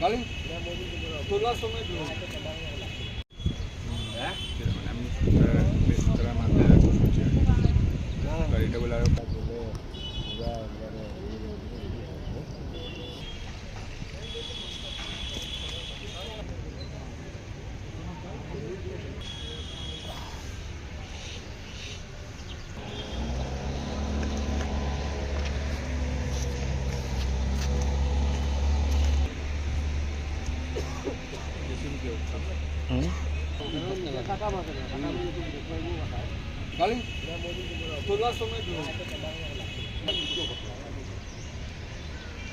তোলার সময় হ্যাঁ আমি হ্যাঁ। গাড়িটা বলে আরও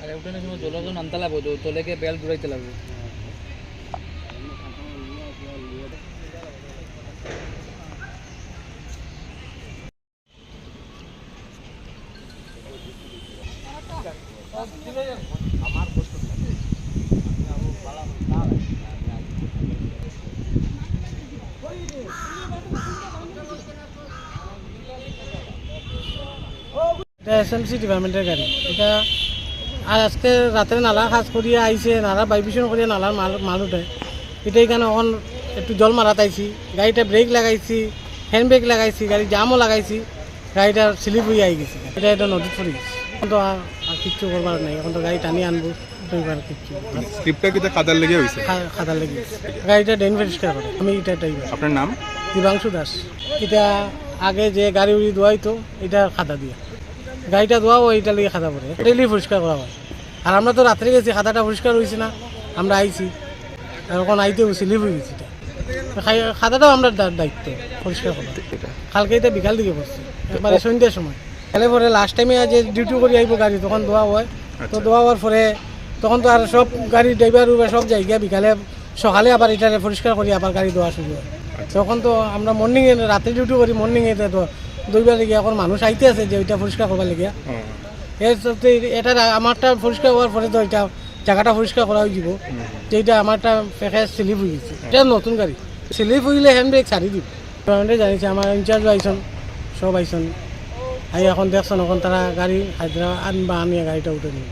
আরে ওখানে সময় জলজন আনতে লাগবো জলেকে বেল ঘুরাইতে লাগবে। এটা এসএমসি ডিপার্টমেন্টের গাড়ি। এটা আর আজকে রাতে নালা কাজ করিয়া আইছে নালা বাইবিশন করিয়া নালার মাল মাল উঠে। এটা এখানে এখন একটু জল মারাত আইছি গাড়িটা ব্রেক লাগাইছি হ্যান্ড ব্রেক লাগাইছি গাড়ি জামও লাগাইছি গাড়িটা স্লিপ হয়ে আই গেছে। এটা এটা নদীত পড়ে গেছে। এখন তো আর কিচ্ছু করবার নাই এখন তো গাড়ি টানি আনব কিচ্ছু স্লিপটা কাদার লেগে লেগে গাড়িটা করে। আমি এটা ড্রাইভার আপনার নাম? দিবাংশু দাস। এটা আগে যে গাড়ি উড়ি ধোয়াইতো এটা খাতা দিয়ে। গাড়িটা ধোয়াও এটা লিগে খাতা পরে ডেলি পরিষ্কার করা হয়। আর আমরা তো রাত্রে গেছি খাতাটা পরিষ্কার হয়েছে না। আমরা আইছি আর এখন আইতে স্লিপ হয়ে গেছি খাতাটাও আমরা দায়িত্ব পরিষ্কার করা। কালকে এটা বিকাল দিকে পড়ছে একবারে সন্ধ্যের সময়। তাহলে পরে লাস্ট টাইমে যে ডিউটি করে আইব গাড়ি তখন ধোয়া হয়। তো ধোয়া হওয়ার পরে তখন তো আর সব গাড়ি ড্রাইভার উবার সব জায়গা বিকালে সকালে আবার এটা পরিষ্কার করি আবার গাড়ি ধোয়া শুরু হয়। তখন তো আমরা মর্নিংয়ে রাতে ডিউটি করি মর্নিংয়ে তো দুইবার লেগে এখন মানুষ আইতে আছে যে ওইটা পরিষ্কার করবার লেগে। এর এটা আমারটা পরিষ্কার হওয়ার পরে তো এটা জায়গাটা পরিষ্কার করা হয়ে যাব। যেটা আমারটা প্যাকেজ স্লিপ হয়ে গেছে। এটা নতুন গাড়ি। স্লিপ হইলে হ্যান্ড ব্রেক ছাড়ি দিব। গভর্নমেন্টে জানিছে আমার ইনচার্জ আইসন সব আইসন। আই এখন দেখছেন এখন তারা গাড়ি হায়দ্রাবাদ আনবা আমি গাড়িটা উঠে নিব